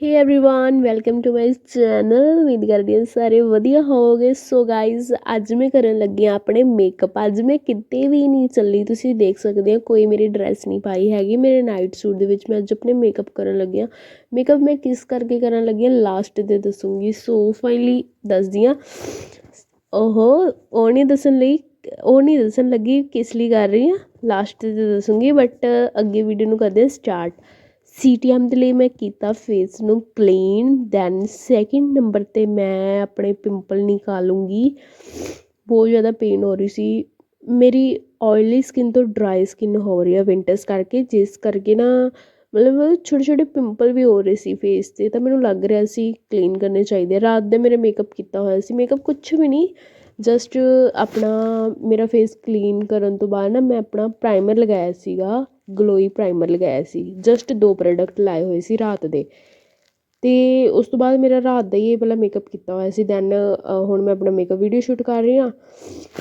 hey everyone welcome to my channel ਉਮੀਦ ਕਰਦੀ ਹਾਂ ਸਾਰੇ ਵਧੀਆ ਹੋਵੋਗੇ ਸੋ ਗਾਇਜ਼ ਅੱਜ ਮੈਂ ਕਰਨ ਲੱਗੀ ਹਾਂ ਆਪਣੇ ਮੇਕਅਪ ਅੱਜ ਮੈਂ ਕਿਤੇ ਵੀ ਨਹੀਂ ਚੱਲੀ ਤੁਸੀਂ ਦੇਖ ਸਕਦੇ ਹੋ ਕੋਈ ਮੇਰੀ ਡਰੈਸ ਨਹੀਂ ਪਾਈ ਹੈਗੀ ਮੇਰੇ ਨਾਈਟ ਸੂਟ ਦੇ ਵਿੱਚ ਮੈਂ ਅੱਜ ਆਪਣੇ ਮੇਕਅਪ ਕਰਨ ਲੱਗੀ ਹਾਂ ਮੇਕਅਪ ਮੈਂ ਕਿਸ ਕਰਕੇ ਕਰਨ ਲੱਗੀ ਹਾਂ ਲਾਸਟ ਤੇ ਦੱਸੂਗੀ ਸੋ ਫਾਈਨਲੀ ਦੱਸਦੀ ਹਾਂ ਓਹੋ ਉਹ ਨਹੀਂ ਦੱਸਣ ਲਈ ਉਹ ਨਹੀਂ ਦੱਸਣ ਲੱਗੀ ਕਿਸ ਲਈ ਕਰ ਰਹੀ ਹਾਂ ਲਾਸਟ ਤੇ ਦੱਸੂਗੀ ਬਟ ਅੱਗੇ ਵੀਡੀਓ ਨੂੰ ਕਰਦੇ ਹਾਂ ਸਟਾਰਟ ਸੀ ਟੀ ਸੀਟੀਐਮ ਦੇ ਲਈ ਮੈਂ ਕੀਤਾ ਫੇਸ ਨੂੰ ਕਲੀਨ ਦੈਨ ਸੈਕਿੰਡ ਨੰਬਰ 'ਤੇ ਮੈਂ ਆਪਣੇ ਪਿੰਪਲ ਨਿਕਾਲੂੰਗੀ। ਬਹੁਤ ਜ਼ਿਆਦਾ ਪੇਨ ਹੋ ਰਹੀ ਸੀ। ਮੇਰੀ ਓਇਲੀ ਸਕਿੰਨ ਤੋਂ ਡਰਾਈ ਸਕਿੰਨ ਹੋ ਰਹੀ ਆ ਵਿੰਟਰਸ ਕਰਕੇ, ਜਿਸ ਕਰਕੇ ਨਾ ਮਤਲਬ ਛੋਟੇ ਛੋਟੇ ਪਿੰਪਲ ਵੀ ਹੋ ਰਹੇ ਸੀ ਫੇਸ 'ਤੇ, ਤਾਂ ਮੈਨੂੰ ਲੱਗ ਰਿਹਾ ਸੀ ਕਲੀਨ ਕਰਨੇ ਚਾਹੀਦੇ ਰਾਤ ਦੇ ਮੇਰੇ ਮੇਕਅਪ ਕੀਤਾ ਹੋਇਆ ਸੀ। ਮੇਕਅਪ ਕੁਛ ਵੀ ਨਹੀਂ ਜਸਟ ਆਪਣਾ ਮੇਰਾ ਫੇਸ ਕਲੀਨ ਕਰਨ ਤੋਂ ਬਾਅਦ ਨਾ ਮੈਂ ਆਪਣਾ ਪ੍ਰਾਈਮਰ ਲਗਾਇਆ ਸੀਗਾ। ਗਲੋਈ ਪ੍ਰਾਈਮਰ ਲਗਾਇਆ ਸੀ ਜਸਟ ਦੋ ਪ੍ਰੋਡਕਟ ਲਾਏ ਹੋਏ ਸੀ ਰਾਤ ਦੇ। ਅਤੇ ਉਸ ਤੋਂ ਬਾਅਦ ਮੇਰਾ ਰਾਤ ਦਾ ਹੀ ਇਹ ਵਾਲਾ ਮੇਕਅਪ ਕੀਤਾ ਹੋਇਆ ਸੀ ਦੈਨ ਹੁਣ ਮੈਂ ਆਪਣਾ ਮੇਕਅਪ ਵੀਡੀਓ ਸ਼ੂਟ ਕਰ ਰਹੀ ਹਾਂ।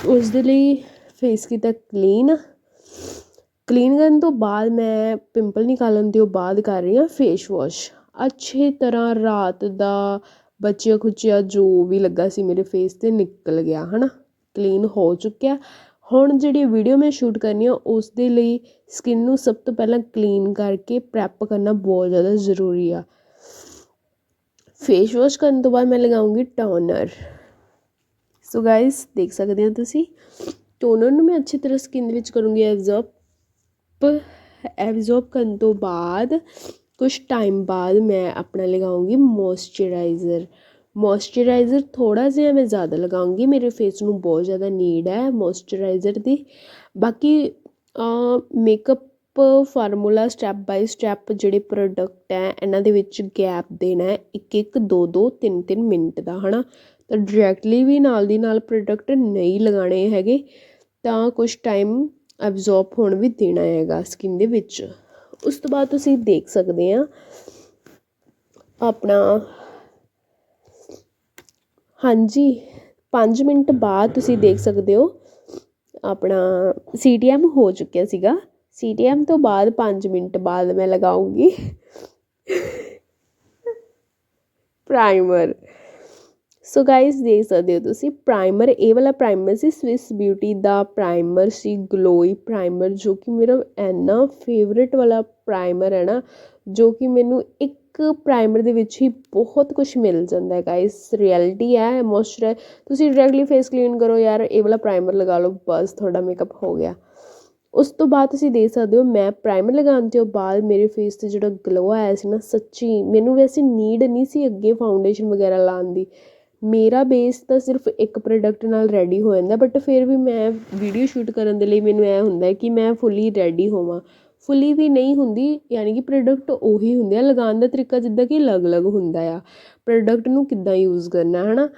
ਉਸ ਦੇ ਲਈ ਫੇਸ ਕੀਤਾ ਕਲੀਨ ਕਲੀਨ ਕਰਨ ਤੋਂ ਬਾਅਦ ਮੈਂ ਪਿੰਪਲ ਨਿਕਾਲਣ ਤੋਂ ਬਾਅਦ ਕਰ ਰਹੀ ਹਾਂ ਫੇਸ ਵਾਸ਼ ਅੱਛੀ ਤਰ੍ਹਾਂ ਰਾਤ ਦਾ ਬਚਿਆ ਖੁਚਿਆ ਜੋ ਵੀ ਲੱਗਾ ਸੀ ਮੇਰੇ ਫੇਸ 'ਤੇ ਨਿਕਲ ਗਿਆ ਹੈ ਨਾ ਕਲੀਨ ਹੋ ਚੁੱਕਿਆ। ਹੁਣ ਜਿਹੜੀ ਵੀਡੀਓ ਮੈਂ ਸ਼ੂਟ ਕਰਨੀ ਆ ਉਸ ਦੇ ਲਈ ਸਕਿਨ ਨੂੰ ਸਭ ਤੋਂ ਪਹਿਲਾਂ ਕਲੀਨ ਕਰਕੇ ਪ੍ਰੈਪ ਕਰਨਾ ਬਹੁਤ ਜ਼ਿਆਦਾ ਜ਼ਰੂਰੀ ਆ। ਫੇਸ ਵਾਸ਼ ਕਰਨ ਤੋਂ ਬਾਅਦ ਮੈਂ ਲਗਾਉਂਗੀ ਟੋਨਰ ਸੋ ਗਾਇਸ ਦੇਖ ਸਕਦੇ ਹੋ ਤੁਸੀਂ? ਟੋਨਰ ਨੂੰ ਮੈਂ ਅੱਛੀ ਤਰ੍ਹਾਂ ਸਕਿਨ ਵਿੱਚ ਕਰੂੰਗੀ ਐਬਜ਼ੌਰਬ ਐਬਜ਼ੌਰਬ ਕਰਨ ਤੋਂ ਬਾਅਦ ਕੁਝ ਟਾਈਮ ਬਾਅਦ ਮੈਂ ਆਪਣਾ ਲਗਾਉਂਗੀ ਮੋਇਸਚਰਾਈਜ਼ਰ ਮੋਇਸਚਰਾਈਜ਼ਰ ਥੋੜ੍ਹਾ ਜਿਹਾ ਮੈਂ ਜ਼ਿਆਦਾ ਲਗਾਉਂਗੀ, ਮੇਰੇ ਫੇਸ ਨੂੰ ਬਹੁਤ ਜ਼ਿਆਦਾ ਨੀਡ ਹੈ ਮੋਇਸਚਰਾਈਜ਼ਰ ਦੀ। ਬਾਕੀ makeup formula step by step ਜਿਹੜੇ ਪ੍ਰੋਡਕਟ ਹੈ, ਇਹਨਾਂ ਦੇ ਵਿੱਚ ਗੈਪ ਦੇਣਾ ਇੱਕ ਇੱਕ ਦੋ ਦੋ ਤਿੰਨ ਤਿੰਨ ਮਿੰਟ ਦਾ, ਹਨਾ? ਤਾਂ ਡਾਇਰੈਕਟਲੀ ਵੀ ਨਾਲ ਦੀ ਨਾਲ ਪ੍ਰੋਡਕਟ ਨਹੀਂ ਲਗਾਣੇ ਹੈਗੇ, ਤਾਂ ਕੁਝ ਟਾਈਮ ਐਬਜ਼ੌਰਬ ਹੋਣ ਵੀ ਦੇਣਾ ਹੈਗਾ ਸਕਿਨ ਦੇ ਵਿੱਚ। ਉਸ ਤੋਂ ਬਾਅਦ ਤੁਸੀਂ ਦੇਖ ਸਕਦੇ ਆ ਆਪਣਾ ਹਾਂਜੀ, ਪੰਜ ਮਿੰਟ ਬਾਅਦ ਤੁਸੀਂ ਦੇਖ ਸਕਦੇ ਹੋ, ਆਪਣਾ ਸੀ ਟੀ ਸੀਟੀਐਮ ਹੋ ਚੁੱਕਿਆ ਸੀਗਾ। ਸੀ ਟੀ ਸੀਟੀਐਮ ਤੋਂ ਬਾਅਦ ਪੰਜ ਮਿੰਟ ਬਾਅਦ ਮੈਂ ਲਗਾਉਂਗੀ। ਪ੍ਰਾਈਮਰ ਸੋ ਗਾਇਸ ਦੇਖ ਸਕਦੇ ਹੋ ਤੁਸੀਂ ਪ੍ਰਾਈਮਰ ਇਹ ਵਾਲਾ ਪ੍ਰਾਈਮਰ ਸੀ ਸਵਿਸ ਬਿਊਟੀ ਦਾ ਪ੍ਰਾਈਮਰ ਸੀ ਗਲੋਈ ਪ੍ਰਾਈਮਰ ਜੋ ਕਿ ਮੇਰਾ ਐਨਾ ਫੇਵਰੇਟ ਵਾਲਾ ਪ੍ਰਾਈਮਰ ਹੈ ਨਾ, ਜੋ ਕਿ ਮੈਨੂੰ ਇੱਕ ਪ੍ਰਾਈਮਰ ਦੇ ਵਿੱਚ ਹੀ ਬਹੁਤ ਕੁਝ ਮਿਲ ਜਾਂਦਾ ਹੈ ਗਾਇਸ ਰਿਐਲਿਟੀ ਹੈ ਮੋਇਸਚਰ ਤੁਸੀਂ ਡਾਇਰੈਕਟਲੀ ਫੇਸ ਕਲੀਨ ਕਰੋ ਯਾਰ, ਇਹ ਵਾਲਾ ਪ੍ਰਾਈਮਰ ਲਗਾ ਲਓ, ਬਸ ਤੁਹਾਡਾ ਮੇਕਅਪ ਹੋ ਗਿਆ। ਉਸ ਤੋਂ ਬਾਅਦ ਤੁਸੀਂ ਦੇਖ ਸਕਦੇ ਹੋ, ਮੈਂ ਪ੍ਰਾਈਮਰ ਲਗਾਉਣ ਤੋਂ ਬਾਅਦ ਮੇਰੇ ਫੇਸ ਤੇ ਜਿਹੜਾ ਗਲੋ ਆਇਆ ਸੀ ਨਾ, ਸੱਚੀ ਮੈਨੂੰ ਵੈਸੇ ਨੀਡ ਨਹੀਂ ਸੀ ਅੱਗੇ ਫਾਊਂਡੇਸ਼ਨ ਵਗੈਰਾ ਲਾਉਣ ਦੀ। ਮੇਰਾ ਬੇਸ ਤਾਂ ਸਿਰਫ ਇੱਕ ਪ੍ਰੋਡਕਟ ਨਾਲ ਰੈਡੀ ਹੋ ਜਾਂਦਾ ਬਟ ਫਿਰ ਵੀ ਮੈਂ ਵੀਡੀਓ ਸ਼ੂਟ ਕਰਨ ਦੇ ਲਈ ਮੈਨੂੰ ਇਹ ਹੁੰਦਾ ਕਿ ਮੈਂ ਫੁੱਲੀ ਰੈਡੀ ਹੋਵਾਂ। ਫੁੱਲੀ ਵੀ ਨਹੀਂ ਹੁੰਦੀ, ਯਾਨੀ ਕਿ ਪ੍ਰੋਡਕਟ ਉਹੀ ਹੁੰਦੇ ਆ, ਲਗਾਉਣ ਦਾ ਤਰੀਕਾ ਜਿੱਦਾਂ ਕਿ ਅਲੱਗ-ਅਲੱਗ ਹੁੰਦਾ ਆ। ਪ੍ਰੋਡਕਟ ਨੂੰ ਕਿੱਦਾਂ ਯੂਜ਼ ਕਰਨਾ ਹੈ ਨਾ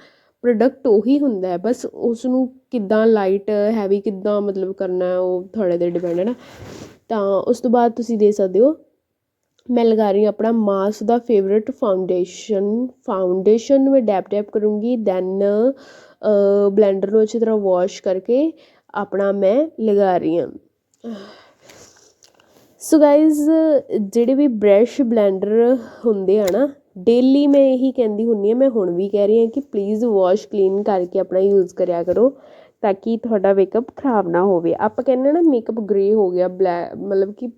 ਪ੍ਰੋਡਕਟ ਉਹੀ ਹੁੰਦਾ ਬਸ ਉਸ ਨੂੰ ਕਿੱਦਾਂ ਲਾਈਟ ਹੈਵੀ ਕਿੱਦਾਂ ਮਤਲਬ ਕਰਨਾ, ਉਹ ਤੁਹਾਡੇ 'ਤੇ ਡਿਪੈਂਡ ਹੈ ਨਾ? ਤਾਂ ਉਸ ਤੋਂ ਬਾਅਦ ਤੁਸੀਂ ਦੇ ਸਕਦੇ ਹੋ, ਮੈਂ ਲਗਾ ਰਹੀ ਹਾਂ ਆਪਣਾ ਮਾਸ ਦਾ ਫੇਵਰਟ ਫਾਊਂਡੇਸ਼ਨ ਫਾਊਂਡੇਸ਼ਨ ਮੈਂ ਡੈਪ ਡੈਪ ਕਰੂੰਗੀ ਦੈਨ ਬਲੈਂਡਰ ਨੂੰ ਅੱਛੀ ਤਰ੍ਹਾਂ ਵਾਸ਼ ਕਰਕੇ ਆਪਣਾ ਮੈਂ ਲਗਾ ਰਹੀ ਹਾਂ। ਸੋ ਗਾਇਜ਼ ਜਿਹੜੇ ਵੀ ਬ੍ਰਸ਼ ਬਲੈਂਡਰ ਹੁੰਦੇ ਆ ਨਾ ਡੇਲੀ ਮੈਂ ਇਹੀ ਕਹਿੰਦੀ ਹੁੰਨੀ ਆ ਮੈਂ ਹੁਣ ਵੀ ਕਹਿ ਰਹੀ ਹਾਂ ਕਿ ਪਲੀਜ਼ ਵਾਸ਼ ਕਲੀਨ ਕਰਕੇ ਆਪਣਾ ਯੂਜ਼ ਕਰਿਆ ਕਰੋ, ਤਾਂ ਕਿ ਤੁਹਾਡਾ ਮੇਕਅਪ ਖਰਾਬ ਨਾ ਹੋਵੇ। ਆਪਾਂ ਕਹਿੰਦੇ ਨਾ ਮੇਕਅਪ ਗ੍ਰੇ ਹੋ ਗਿਆ ਬਲੈਕ ਮਤਲਬ ਕਿ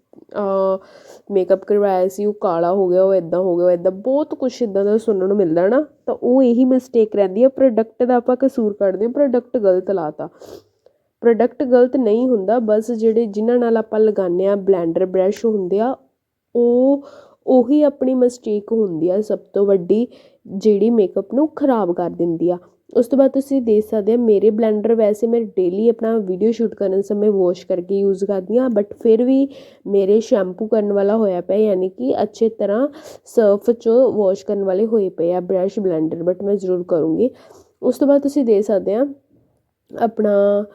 ਮੇਕਅਪ ਕਰਵਾਇਆ ਸੀ, ਉਹ ਕਾਲਾ ਹੋ ਗਿਆ, ਉਹ ਇਦਾਂ ਹੋ ਗਿਆ, ਉਹ ਇਦਾਂ ਬਹੁਤ ਕੁਝ ਇਦਾਂ ਦਾ ਸੁਣਨ ਨੂੰ ਮਿਲਦਾ ਨਾ, ਤਾਂ ਉਹ ਇਹੀ ਮਿਸਟੇਕ ਰਹਿੰਦੀ ਹੈ ਪ੍ਰੋਡਕਟ ਦਾ ਆਪਾਂ ਕਸੂਰ ਕੱਢਦੇ ਹਾਂ ਪ੍ਰੋਡਕਟ ਗਲਤ ਲਾਤਾ। ਪ੍ਰੋਡਕਟ ਗਲਤ ਨਹੀਂ ਹੁੰਦਾ, ਬਸ ਜਿਹੜੇ ਜਿਨ੍ਹਾਂ ਨਾਲ ਆਪਾਂ ਲਗਾਉਂਦੇ ਹਾਂ, ਬਲੈਂਡਰ ਬ੍ਰਸ਼ ਹੁੰਦੇ ਆ, ਉਹ, ਉਹੀ ਆਪਣੀ ਮਿਸਟੇਕ ਹੁੰਦੀ ਆ, ਸਭ ਤੋਂ ਵੱਡੀ ਜਿਹੜੀ ਮੇਕਅਪ ਨੂੰ ਖਰਾਬ ਕਰ ਦਿੰਦੀ ਆ। ਉਸ ਤੋਂ ਬਾਅਦ ਤੁਸੀਂ ਦੇਖ ਸਕਦੇ ਆ ਮੇਰੇ ਬਲੈਂਡਰ ਵੈਸੇ ਮੈਂ ਡੇਲੀ ਆਪਣਾ ਵੀਡੀਓ ਸ਼ੂਟ ਕਰਨ ਸਮੇਂ ਵਾਸ਼ ਕਰਕੇ ਯੂਜ਼ ਕਰਦੀ ਹਾਂ ਬਟ ਫਿਰ ਵੀ ਮੇਰੇ ਸ਼ੈਂਪੂ ਕਰਨ ਵਾਲਾ ਹੋਇਆ ਪਿਆ, ਯਾਨੀ ਕਿ ਅੱਛੇ ਤਰ੍ਹਾਂ ਸਰਫ 'ਚ ਵਾਸ਼ ਕਰਨ ਵਾਲੇ ਹੋਏ ਪਏ ਆ ਬ੍ਰਸ਼ ਬਲੈਂਡਰ ਬਟ ਮੈਂ ਜ਼ਰੂਰ ਕਰੂੰਗੀ। ਉਸ ਤੋਂ ਬਾਅਦ ਤੁਸੀਂ ਦੇਖ ਸਕਦੇ ਆ, ਆਪਣਾ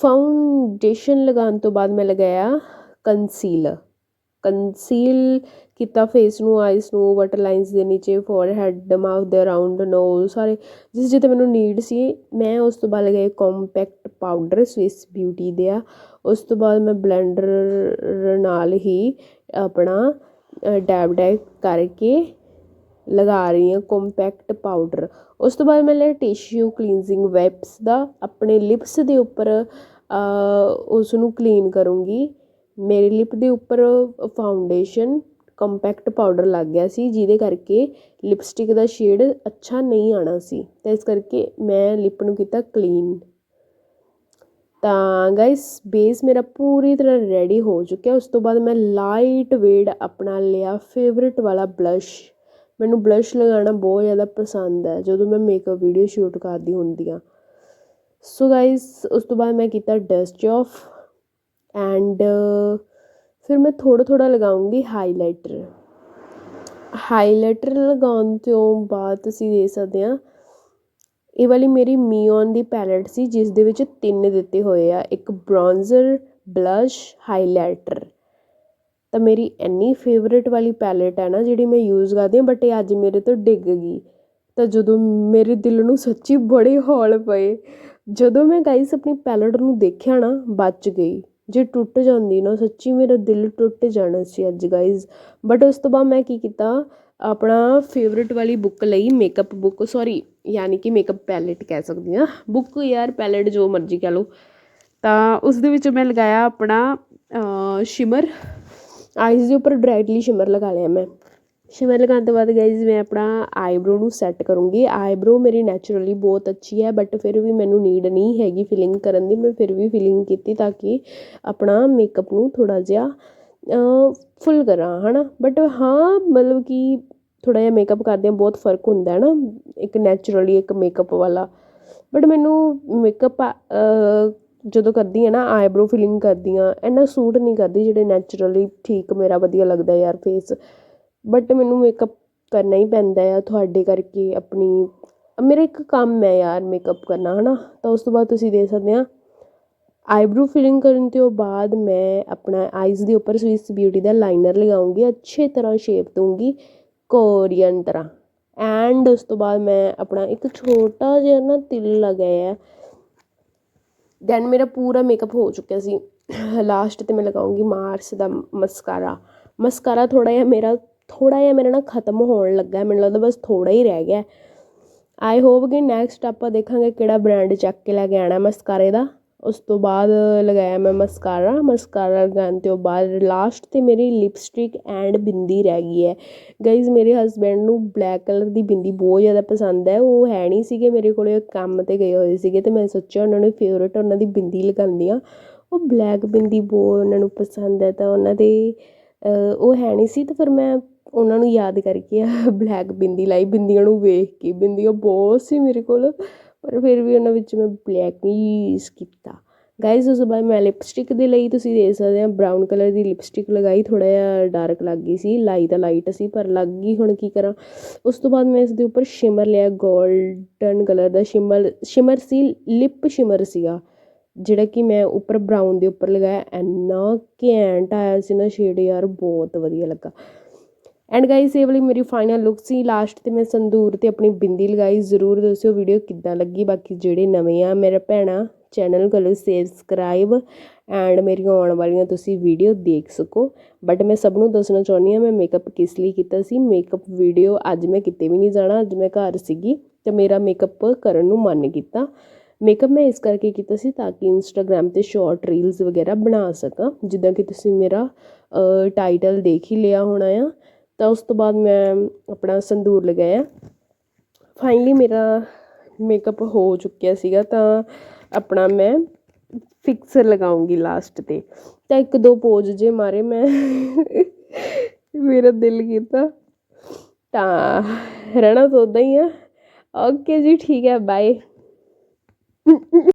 ਫਾਊਂਡੇਸ਼ਨ ਲਗਾਉਣ ਤੋਂ ਬਾਅਦ ਮੈਂ ਲਗਾਇਆ ਕੰਸੀਲਰ ਕੰਸੀਲ ਕੀਤਾ ਫੇਸ ਨੂੰ ਆਈਸ ਨੂੰ ਵਾਟਰ ਲਾਈਨਸ ਦੇ ਨੀਚੇ ਫੋਰਹੈਡ ਮਾਊਥ ਦੇ ਅਰਾਊਂਡ ਨੋਜ਼ ਸਾਰੇ। ਜਿਸ ਜਿੱਤੇ ਮੈਨੂੰ ਨੀਡ ਸੀ, ਮੈਂ ਉਸ ਤੋਂ ਬਾਅਦ ਲਗਾਏ ਕੰਪੈਕਟ ਪਾਊਡਰ ਸਵਿਸ ਬਿਊਟੀ ਦੇ ਆ। ਉਸ ਤੋਂ ਬਾਅਦ ਮੈਂ ਬਲੈਂਡਰ ਨਾਲ ਹੀ ਆਪਣਾ ਡੈਬ ਡੈਬ ਕਰਕੇ ਲਗਾ ਰਹੀ ਹਾਂ ਕੰਪੈਕਟ ਪਾਊਡਰ ਉਸ ਤੋਂ ਬਾਅਦ ਮੈਂ ਲਿਆ ਟਿਸ਼ੂ ਕਲੀਨਜ਼ਿੰਗ ਵੈਪਸ ਦਾ। ਆਪਣੇ ਲਿਪਸ ਦੇ ਉੱਪਰ ਉਸ ਨੂੰ ਕਲੀਨ ਕਰੂੰਗੀ। ਮੇਰੇ ਲਿਪ ਦੇ ਉੱਪਰ ਫਾਊਂਡੇਸ਼ਨ ਕੰਪੈਕਟ ਪਾਊਡਰ ਲੱਗ ਗਿਆ ਸੀ, ਜਿਹਦੇ ਕਰਕੇ ਲਿਪਸਟਿਕ ਦਾ ਸ਼ੇਡ ਅੱਛਾ ਨਹੀਂ ਆਣਾ ਸੀ। ਤਾਂ ਇਸ ਕਰਕੇ ਮੈਂ ਲਿਪ ਨੂੰ ਕੀਤਾ ਕਲੀਨ ਤਾਂ ਗਾਇਸ ਬੇਸ ਮੇਰਾ ਪੂਰੀ ਤਰ੍ਹਾਂ ਰੈਡੀ ਹੋ ਚੁੱਕਿਆ। ਉਸ ਤੋਂ ਬਾਅਦ ਮੈਂ ਲਾਈਟ ਵੇਡ ਆਪਣਾ ਲਿਆ ਫੇਵਰਿਟ ਵਾਲਾ ਬਲਸ਼ ਮੈਨੂੰ ਬਲਸ਼ ਲਗਾਉਣਾ ਬਹੁਤ ਜ਼ਿਆਦਾ ਪਸੰਦ ਹੈ, ਜਦੋਂ ਮੈਂ ਮੇਕਅਪ ਵੀਡੀਓ ਸ਼ੂਟ ਕਰਦੀ ਹੁੰਦੀ ਹਾਂ। ਸੋ ਗਾਇਸ ਉਸ ਤੋਂ ਬਾਅਦ ਮੈਂ ਕੀਤਾ ਡਸਟ ਔਫ ਐਂਡ ਫਿਰ ਮੈਂ ਥੋੜ੍ਹਾ ਥੋੜ੍ਹਾ ਲਗਾਉਂਗੀ ਹਾਈਲਾਈਟਰ ਹਾਈਲਾਈਟਰ ਲਗਾਉਣ ਤੋਂ ਬਾਅਦ ਤੁਸੀਂ ਦੇਖ ਸਕਦੇ ਆ ਇਹ ਵਾਲੀ ਮੇਰੀ ਮੀਓਨ ਦੀ ਪੈਲਟ ਸੀ, ਜਿਸ ਦੇ ਵਿੱਚ ਤਿੰਨ ਦਿੱਤੇ ਹੋਏ ਆ, ਇੱਕ ਬ੍ਰੌਂਜ਼ਰ ਬਲਸ਼ ਹਾਈਲਾਈਟਰ ਤਾਂ ਮੇਰੀ ਇੰਨੀ ਫੇਵਰੇਟ ਵਾਲੀ ਪੈਲਟ ਹੈ ਨਾ ਜਿਹੜੀ ਮੈਂ ਯੂਜ਼ ਕਰਦੀ ਹਾਂ ਬਟ ਇਹ ਅੱਜ ਮੇਰੇ ਤੋਂ ਡਿੱਗ ਗਈ। ਤਾਂ ਜਦੋਂ ਮੇਰੇ ਦਿਲ ਨੂੰ ਸੱਚੀ ਬੜੇ ਹੌਲ ਪਏ, ਜਦੋਂ ਮੈਂ ਗਾਈਸ ਆਪਣੀ ਪੈਲਟ ਨੂੰ ਦੇਖਿਆ ਨਾ, ਬਚ ਗਈ। ਜੇ ਟੁੱਟ ਜਾਂਦੀ ਨਾ, ਸੱਚੀ ਮੇਰਾ ਦਿਲ ਟੁੱਟ ਜਾਣਾ ਸੀ ਅੱਜ ਗਾਈਜ਼ ਬਟ ਉਸ ਤੋਂ ਬਾਅਦ ਮੈਂ ਕੀ ਕੀਤਾ, ਆਪਣਾ ਫੇਵਰਿਟ ਵਾਲੀ ਬੁੱਕ ਲਈ ਮੇਕਅਪ ਬੁੱਕ ਸੌਰੀ ਯਾਨੀ ਕਿ ਮੇਕਅਪ ਪੈਲੇਟ ਕਹਿ ਸਕਦੀ ਹਾਂ। ਬੁੱਕ ਯਾਰ ਪੈਲੇਟ ਜੋ ਮਰਜ਼ੀ ਕਹਿ ਲਓ। ਤਾਂ ਉਸ ਦੇ ਵਿੱਚ ਮੈਂ ਲਗਾਇਆ ਆਪਣਾ ਸ਼ਿਮਰ ਆਈਜ਼ ਦੇ ਉੱਪਰ ਡਾਇਰੈਕਟਲੀ ਸ਼ਿਮਰ ਲਗਾ ਲਿਆ ਮੈਂ। ਸ਼ਿਮਰ ਲਗਾਉਣ ਤੋਂ ਬਾਅਦ ਗਾਈਜ਼ ਮੈਂ ਆਪਣਾ ਆਈਬ੍ਰੋ ਨੂੰ ਸੈੱਟ ਕਰੂੰਗੀ। ਆਈਬ੍ਰੋ ਮੇਰੀ ਨੈਚੁਰਲੀ ਬਹੁਤ ਅੱਛੀ ਹੈ ਬਟ ਫਿਰ ਵੀ ਮੈਨੂੰ ਨੀਡ ਨਹੀਂ ਹੈਗੀ ਫਿਲਿੰਗ ਕਰਨ ਦੀ। ਮੈਂ ਫਿਰ ਵੀ ਫਿਲਿੰਗ ਕੀਤੀ ਤਾਂ ਕਿ ਆਪਣਾ ਮੇਕਅਪ ਨੂੰ ਥੋੜ੍ਹਾ ਜਿਹਾ ਫੁੱਲ ਕਰਾਂ ਹੈ ਨਾ ਬਟ ਹਾਂ, ਮਤਲਬ ਕਿ ਥੋੜ੍ਹਾ ਜਿਹਾ ਮੇਕਅਪ ਕਰਦਿਆਂ ਬਹੁਤ ਫ਼ਰਕ ਹੁੰਦਾ ਹੈ ਨਾ ਇੱਕ ਨੈਚੁਰਲੀ ਇੱਕ ਮੇਕਅਪ ਵਾਲਾ। ਬਟ ਮੈਨੂੰ ਮੇਕਅਪ ਜਦੋਂ ਕਰਦੀ ਹਾਂ ਨਾ ਆਈਬ੍ਰੋ ਫਿਲਿੰਗ ਕਰਦੀ ਹਾਂ ਇੰਨਾ ਸੂਟ ਨਹੀਂ ਕਰਦੀ ਜਿਹੜੇ ਨੈਚੁਰਲੀ ਠੀਕ ਮੇਰਾ ਵਧੀਆ ਲੱਗਦਾ ਯਾਰ ਫੇਸ ਬਟ ਮੈਨੂੰ ਮੇਕਅਪ ਕਰਨਾ ਹੀ ਪੈਂਦਾ ਆ ਤੁਹਾਡੇ ਕਰਕੇ ਆਪਣੀ, ਮੇਰਾ ਇੱਕ ਕੰਮ ਹੈ ਯਾਰ ਮੇਕਅਪ ਕਰਨਾ ਹੈ ਨਾ ਤਾਂ ਉਸ ਤੋਂ ਬਾਅਦ ਤੁਸੀਂ ਦੇਖ ਸਕਦੇ ਆ ਆਈਬ੍ਰੋ ਫਿਲਿੰਗ ਕਰਨ ਤੋਂ ਬਾਅਦ ਮੈਂ ਆਪਣਾ ਆਈਜ਼ ਦੇ ਉੱਪਰ ਸਵਿਸ ਬਿਊਟੀ ਦਾ ਲਾਈਨਰ ਲਗਾਉਂਗੀ, ਅੱਛੇ ਤਰ੍ਹਾਂ ਸ਼ੇਪ ਦੂੰਗੀ ਕੋਰੀਅਨ ਤਰ੍ਹਾਂ। ਐਂਡ ਉਸ ਤੋਂ ਬਾਅਦ ਮੈਂ ਆਪਣਾ ਇੱਕ ਛੋਟਾ ਜਿਹਾ ਨਾ ਤਿਲ ਲਗਾਇਆ ਦੈਨ ਮੇਰਾ ਪੂਰਾ ਮੇਕਅਪ ਹੋ ਚੁੱਕਿਆ ਸੀ। ਲਾਸਟ ਤੇ ਮੈਂ ਲਗਾਉਂਗੀ ਮਾਰਸ ਦਾ ਮਸਕਾਰਾ ਮਸਕਾਰਾ ਥੋੜ੍ਹਾ ਜਿਹਾ ਮੇਰਾ, ਥੋੜ੍ਹਾ ਜਿਹਾ ਮੇਰਾ ਨਾ ਖਤਮ ਹੋਣ ਲੱਗਾ ਮੈਨੂੰ ਲੱਗਦਾ ਬਸ ਥੋੜ੍ਹਾ ਹੀ ਰਹਿ ਗਿਆ ਆਈ ਹੋਪ ਕਿ ਨੈਕਸਟ ਆਪਾਂ ਦੇਖਾਂਗੇ ਕਿਹੜਾ ਬ੍ਰਾਂਡ ਚੱਕ ਕੇ ਲੈ ਕੇ ਆਉਣਾ ਮਸਕਾਰੇ ਦਾ। ਉਸ ਤੋਂ ਬਾਅਦ ਲਗਾਇਆ ਮੈਂ ਮਸਕਾਰਾ ਮਸਕਾਰਾ ਲਗਾਉਣ ਤੋਂ ਬਾਅਦ ਲਾਸਟ ਤੇ ਮੇਰੀ ਲਿਪਸਟਿਕ ਐਂਡ ਬਿੰਦੀ ਰਹਿ ਗਈ ਹੈ। ਗਾਈਜ਼ ਮੇਰੇ ਹਸਬੈਂਡ ਨੂੰ ਬਲੈਕ ਕਲਰ ਦੀ ਬਿੰਦੀ ਬਹੁਤ ਜ਼ਿਆਦਾ ਪਸੰਦ ਹੈ। ਉਹ ਹੈ ਨਹੀਂ ਸੀਗੇ ਮੇਰੇ ਕੋਲੇ ਕੰਮ ਤੇ ਗਏ ਹੋਏ ਸੀਗੇ ਅਤੇ ਮੈਂ ਸੋਚਿਆ ਉਹਨਾਂ ਨੂੰ ਫੇਵਰੇਟ ਉਹਨਾਂ ਦੀ ਬਿੰਦੀ ਲਗਾਉਂਦੀ ਹਾਂ। ਉਹ ਬਲੈਕ ਬਿੰਦੀ ਬਹੁਤ ਉਹਨਾਂ ਨੂੰ ਪਸੰਦ ਹੈ ਤਾਂ ਉਹਨਾਂ ਦੇ ਉਹ ਹੈ ਨਹੀਂ ਸੀ ਤਾਂ ਫਿਰ ਮੈਂ ਉਹਨਾਂ ਨੂੰ ਯਾਦ ਕਰਕੇ ਬਲੈਕ ਬਿੰਦੀ ਲਾਈ। ਬਿੰਦੀਆਂ ਨੂੰ ਵੇਖ ਕੇ, ਬਿੰਦੀਆਂ ਬਹੁਤ ਸੀ ਮੇਰੇ ਕੋਲ। ਪਰ ਫਿਰ ਵੀ ਉਹਨਾਂ ਵਿੱਚ ਮੈਂ ਬਲੈਕ ਯੂਜ਼ ਕੀਤਾ। ਗਾਇਜ਼ ਉਸ ਤੋਂ ਬਾਅਦ ਮੈਂ ਲਿਪਸਟਿਕ ਦੇ ਲਈ ਤੁਸੀਂ ਦੇਖ ਸਕਦੇ ਆ ਬਰਾਊਨ ਕਲਰ ਦੀ ਲਿਪਸਟਿਕ ਲਗਾਈ ਥੋੜਾ ਜਿਹਾ ਡਾਰਕ ਲੱਗ ਗਈ ਸੀ, ਲਾਈ ਤਾਂ ਲਾਈਟ ਸੀ, ਪਰ ਲੱਗ ਗਈ, ਹੁਣ ਕੀ ਕਰਾਂ? ਉਸ ਤੋਂ ਬਾਅਦ ਮੈਂ ਇਸ ਦੇ ਉੱਪਰ ਸ਼ਿਮਰ ਲਿਆ 골ਡਨ ਕਲਰ ਦਾ ਸ਼ਿਮਰ ਸ਼ਿਮਰ ਸੀ ਲਿਪ ਸ਼ਿਮਰ ਸੀਗਾ, ਜਿਹੜਾ ਕਿ ਮੈਂ ਉੱਪਰ ਬਰਾਊਨ ਦੇ ਉੱਪਰ ਲਗਾਇਆ, ਇੰਨਾ ਘੈਂਟ ਆਇਆ ਸੀ ਨਾ ਸ਼ੇਡ ਯਾਰ, ਬਹੁਤ ਵਧੀਆ ਲੱਗਾ। ਐਂਡ ਗਾਈਸ ਇਹ ਵਾਲੀ ਮੇਰੀ ਫਾਈਨਲ ਲੁੱਕ ਸੀ। ਲਾਸਟ ਤੇ ਮੈਂ ਸੰਦੂਰ ਤੇ ਆਪਣੀ ਬਿੰਦੀ ਲਗਾਈ। ਜ਼ਰੂਰ ਦੱਸਿਓ ਵੀਡੀਓ ਕਿੱਦਾਂ ਲੱਗੀ। ਬਾਕੀ ਜਿਹੜੇ ਨਵੇਂ ਆ, ਮੇਰੇ ਭੈਣਾ ਚੈਨਲ ਕੋਲ ਸਬਸਕ੍ਰਾਈਬ ਐਂਡ ਮੇਰੀਆਂ ਆਉਣ ਵਾਲੀਆਂ ਤੁਸੀਂ ਵੀਡੀਓ ਦੇਖ ਸਕੋ। ਬਟ ਮੈਂ ਸਭ ਨੂੰ ਦੱਸਣਾ ਚਾਹੁੰਦੀ ਆ ਮੈਂ ਮੇਕਅਪ ਕਿਸ ਲਈ ਕੀਤਾ ਸੀ? ਮੇਕਅਪ ਵੀਡੀਓ ਅੱਜ ਮੈਂ ਕਿਤੇ ਵੀ ਨਹੀਂ ਜਾਣਾ। ਅੱਜ ਮੈਂ ਘਰ ਸੀਗੀ ਤੇ ਮੇਰਾ ਮੇਕਅਪ ਕਰਨ ਨੂੰ ਮਨ ਕੀਤਾ। ਮੇਕਅਪ ਮੈਂ ਇਸ ਕਰਕੇ ਕੀਤਾ ਸੀ ਤਾਂ ਕਿ ਇੰਸਟਾਗ੍ਰam ਤੇ ਸ਼ਾਰਟ ਰੀਲਸ ਵਗੈਰਾ ਬਣਾ ਸਕਾਂ। ਜਿੱਦਾਂ ਕਿ ਤੁਸੀਂ ਮੇਰਾ ਟਾਈਟਲ ਦੇਖ ਹੀ ਲਿਆ ਹੋਣਾ ਆ। ਤਾਂ ਉਸ ਤੋਂ ਬਾਅਦ ਮੈਂ ਆਪਣਾ ਸੰਦੂਰ ਲਗਾਇਆ। ਫਾਈਨਲੀ ਮੇਰਾ ਮੇਕਅਪ ਹੋ ਚੁੱਕਿਆ ਸੀਗਾ ਤਾਂ ਆਪਣਾ ਮੈਂ ਫਿਕਸਰ ਲਗਾਉਂਗੀ ਲਾਸਟ ਤੇ। ਤਾਂ ਇੱਕ ਦੋ ਪੋਜ਼ ਜੇ ਮਾਰੇ ਮੈਂ, ਮੇਰਾ ਦਿਲ ਕੀਤਾ। ਤਾਂ ਰਹਿਣਾ ਤਾਂ ਉਦਾਂ ਹੀ ਆ। ਓਕੇ ਜੀ, ਠੀਕ ਹੈ ਬਾਏ